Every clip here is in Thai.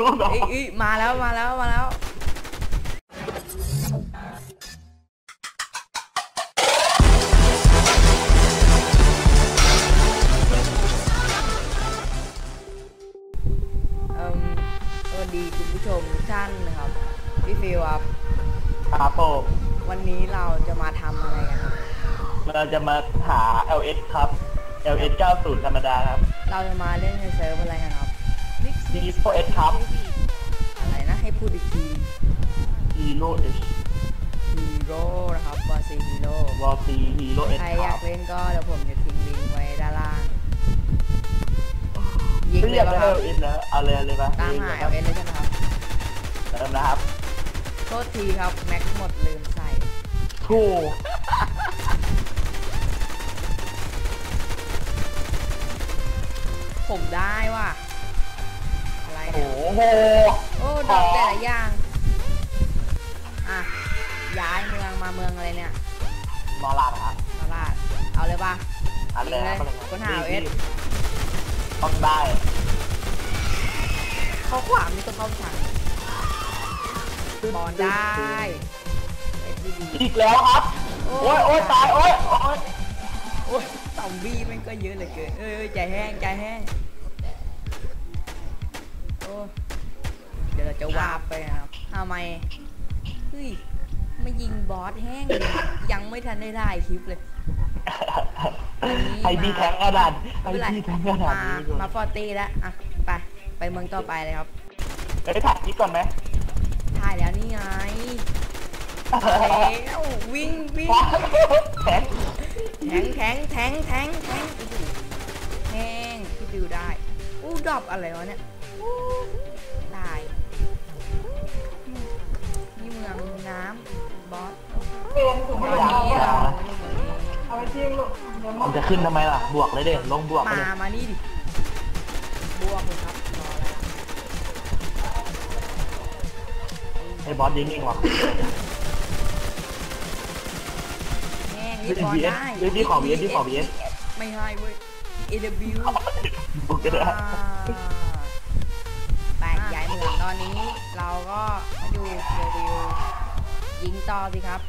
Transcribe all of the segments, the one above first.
รู้เนาะเอ้ยเอ้ยมาแล้วมาแล้วมาแล้ว เอิ่มสวัสดีคุณผู้ชมทุกท่านนะครับ พี่ฟิวครับ ครับผมวันนี้เราจะมาทำอะไรกันครับ เราจะมาหา LS ครับ LS 90 ธรรมดาครับ เราจะมาเล่นในเซิร์ฟอะไรกันครับ d 4 S ครับอะไรนะให้พูดอีกที Hero H ฮีโร่นะครับบอซีฮีโร่ w a l c Hero S ใครคอยารับกเล่นก็เดี๋ยวผมจะทิ้งลิงก์ไว้ด้านล่างยิงไม่เลอยยากป่ะได้ครับ LS แล้วเอาเลยเอาเลยปะตามหา LS เลยใช่ไหมครับ เติมนะครับโทษทีครับ แม็กหมดลืมใส่ ถูกผมได้ว่ะอะไร โอ้เนี่ยโหโอ้ดอกแต่ละอย่าง อะ ย้ายเมืองมาเมืองอะไรเนี่ยมอลาดครับมาลาด เอาเลยป่ะอันเลยครับยิงเลยค้นหา LS ต้องได้เข้าขวามีตัวเข้าทางบอลได้เอ็ดดีอีกแล้วครับ โอ้ยโอ้ยตาย โอ้ยโอ้ยโอ้ยซอมบี้แมันก็เยอะเหลือเกินเอ้ยเอ้ยใจแห้งใจแห้ง ไปนะครับทำไมเฮ้ยไม่ยิงบอสแห้งเลยยังไม่ทันได้ได้คลิปเลยให้พี่แทงกระดาษไม่ให้เป็นไรพี่แทงกระดาษมานี้ก่อนมาฟอร์ตี้แล้วอะไปไปเมืองต่อไปเลยครับเอ้ยถ่ายคลิปก่อนไหมถ่ายแล้วนี่ไงมาแล้ววิ่งวิ่งแทงแทงแทงแทงแทงแทงโอ้โหแห้งพี่บิวได้อู้ดรอปอะไรวะเนี่ยอู้ตาย นี่เมืองน้ำบอสตอนนี้เราอยู่เมืองนี้มันจะขึ้นทำไมล่ะ บวกเลยเด้ลงบวกไปมาเลยมานี่ดิบวกเลยครับรออะไรอะไอ้บอสยิงเองว่ะแห้งเฮ้นี่ยบอล VS ได้เฮ้ยพี่ขอ VS พี่ขอ VS ไม่ให้เว้ย AW บุกจะได้ไปย้ายเมื องตอนนี้เราก็มาดูเรวิวยิงต่อสิครับ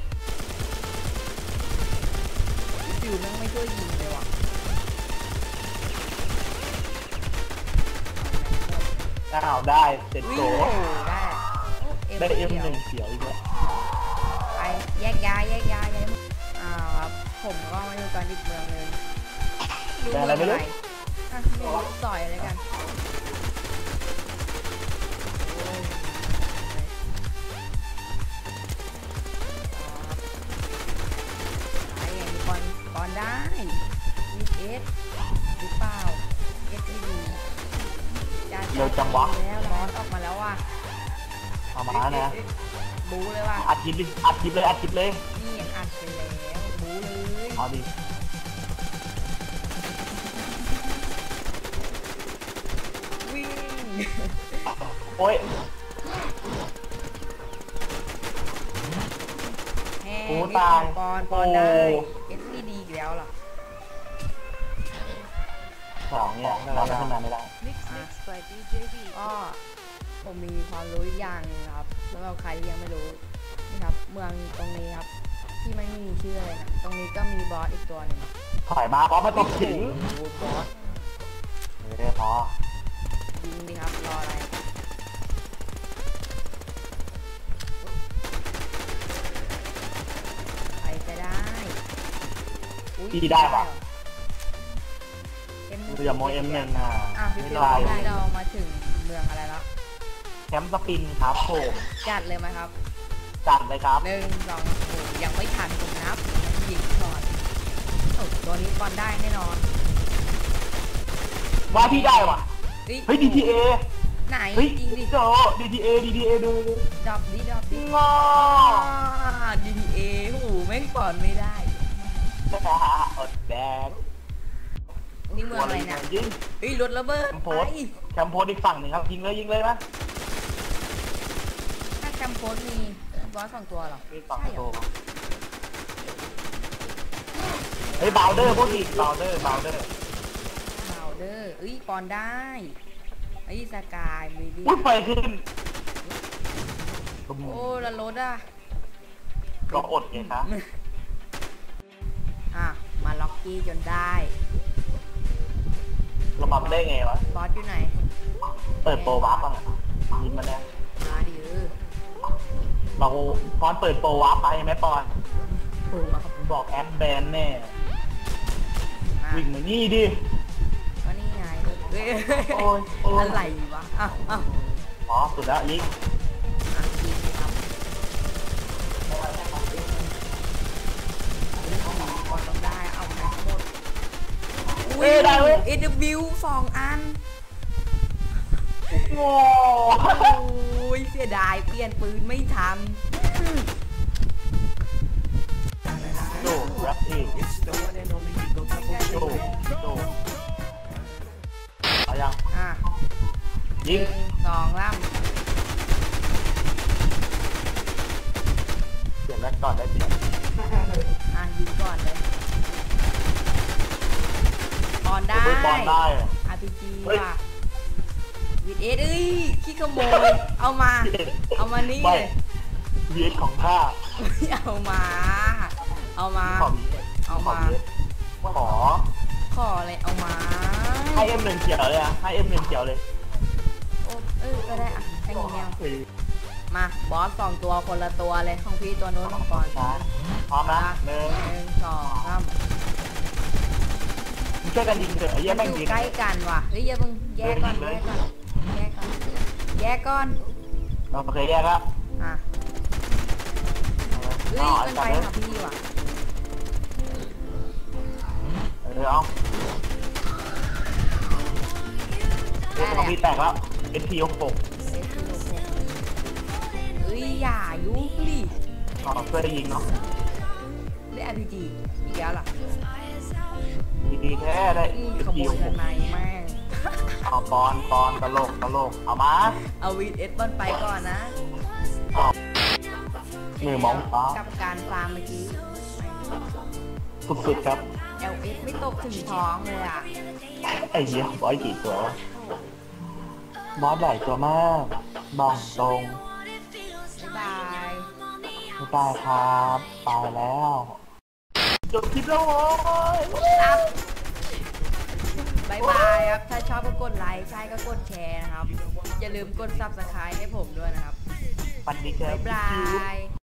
ฟิวแม่งไม่ช่วยยิงเลยว่ะอ้าวได้เสร็จวิ่โจงโอ้ได้โได้เอ็มดียวหนึ่งเขียวอีกแล้วไปแยกย้ายแยกย้ายย้ายเมืองอ้าวครับผมก็มาดูกันอีกเมืองหนึงดูเมืองอะไรอะไม่รู้ต่อยอะไรกัน โอ้ยไอ้อย่างนี้บอลบอลได้วีเอสหรือเปล่าเอสไม่ดีจ้าเร็วจังวะ แล้วร้อนออกมาแล้วว่ะเอามานะ บูเลยว่ะอัดคลิปดิอัดคลิปเลย อัดคลิปเลย นี่อัดไปแล้วบูเลย เอาดิ โอ้ยแห้งโอ้นี่ตายปอนปอนได้โอ้ เอสพีดีอีกแล้วเหรอสองเนี่ยเราจะขึ้นมาไม่ได้อะก็ผมมีความรู้อีกอย่างหนึงครับสำหรับใครที่ยังไม่รู้นี่ครับ เมืองตรงนี้ครับ ที่ไม่มีชื่ออะไรนะตรงนี้ก็มีบอสอีกตัวหนึ่งถอยมาเพราะมาตบถึงโอ้โหบอสเออพอยิงดิครับรออะไร พี่ได้ปะเอ็มดูอย่าโมเอ็มหนึ่งอะอะพี่ไม่ฟิวได้ได้เรามาถึงเมืองอะไรแล้วแคมป์สปินครับผมจัดเลยไหมครับจัดเลยครับหนึ่งสองโอ้ยังไม่ทันผมนับยิงก่อนโอ้ตัวนี้ก่อนได้แน่นอนว่าพี่ได้ว่ะเฮ้ยเฮ้ย DTA ไหนเฮ้ยจริงดิโจ DTA DTA ดูดูดรอปดิดรอปดิงอดีดีเอโอ้โหแม่งก่อนไม่ได้ อดแดงนี่เมืองอะไรนะยิงเฮ้ยรถระเบิดแคมป์โพไปสแคมป์โพสอีกฝั่งหนึ่งครับยิงเลยยิงเลยมั้ยถ้าแคมโพสมีบอสสองตัวเหรอมีสองใช่เหรตัอวเฮ้ยบาวเดอร์พวกอีกบาวเดอร์บาวเดอร์บาวเดอร์เอ้ยปอนได้ไอ้สกายมีดีอุ้ยไฟขึ้นตุ้มโอ้แล้วรถอะก็อดไงคะอะมาล็อ กกี้จนได้เรามาได้ไงวะ บอสอยู่ไหน เปิดโปรวาร์ปอะยิ้มมาแล้วมาดิเออเราปอนเปิดโปรวาร์ปไปไหมปอนโผล่มาครับบอกแอดแบนแน่มาวิ่งมานี่ดิก็นี่ไงเอ้ยโอ้ยโอ้ยอะไรวะอ้าวอ้าวอ๋อสุดแล้วยิง อะยิงสิครับก่อนต้องได้เอาแม็กหมด เอ้ยได้เว้ย เอวิวสองอันโว้โอ้ยเสียดายเปลี่ยนปืนไม่ทันดูแรปอีกดูดูดูเอายังอะยิง หนึ่สองล่เได้เฮ้ยบอลได้ RPG เฮ้ย ว่ะวิดเอสเอ้ยขี้ขโมยเอามา เอามานี่ไม่เลยวีดของข้าเอามา เอามา ขอวีดเอามาขอขออะไรเอามาให้เอ็มหนึ่งเขียวเลยอะให้เอ็มหนึ่งเขียวเลยโอ้เออก็ได้อะให้งี้แมวคือมาบอสสองตัวคนละตัวเลยของพี่ตัวนู้นของก่อนนะพร้อมนะหนึ่งหนึ่ง ช่วยกันยิงเถอะไอ้เหี้ยมัแม่นงอยู่ยิงใกล้กันว่ะเฮ้ยอย่าเพิ่งแยกก่อนเลแยยกก่อนแยกก่อนแยกก่อนเราเคยแยกแล้วอะเฮ้ยอ๋อมันจัไปบเลยหาพี่ว่ะเออเอาเอ็มของพี่แตกแล้วเอ็นทีหกเฮ้ยคือโลโก้เฮ้ยอย่ายุบดิอ๋อช่วยได้ยิงเนาะ ได้ RPG อีกแล้วล่ะ ดีๆแท้ได้อืมเอ็นขโมทียหกันกในแม่งเอาปอนปอนตลกตลกเอามาเอาวีดเอสบอลไปก่อนนะมือมองฟ้ากับการฟาร์มเมื่อกี้สุดๆครับเอลเอสไม่ตกถึงท้องเลยอะไอ้เหี้ยบอยกี่ตัววะบอสใหญ่ตัวมากบองตรงบ๊ายบายไม่ตายครับตายแล้ว จบคลิปแล้วโว้ยครับบายบายครับ ถ้าชอบก็กดไลค์ ใช่ก็กดแชร์นะครับ อย่าลืมกด subscribe ให้ผมด้วยนะครับ ปันดีครับบ๊ายบาย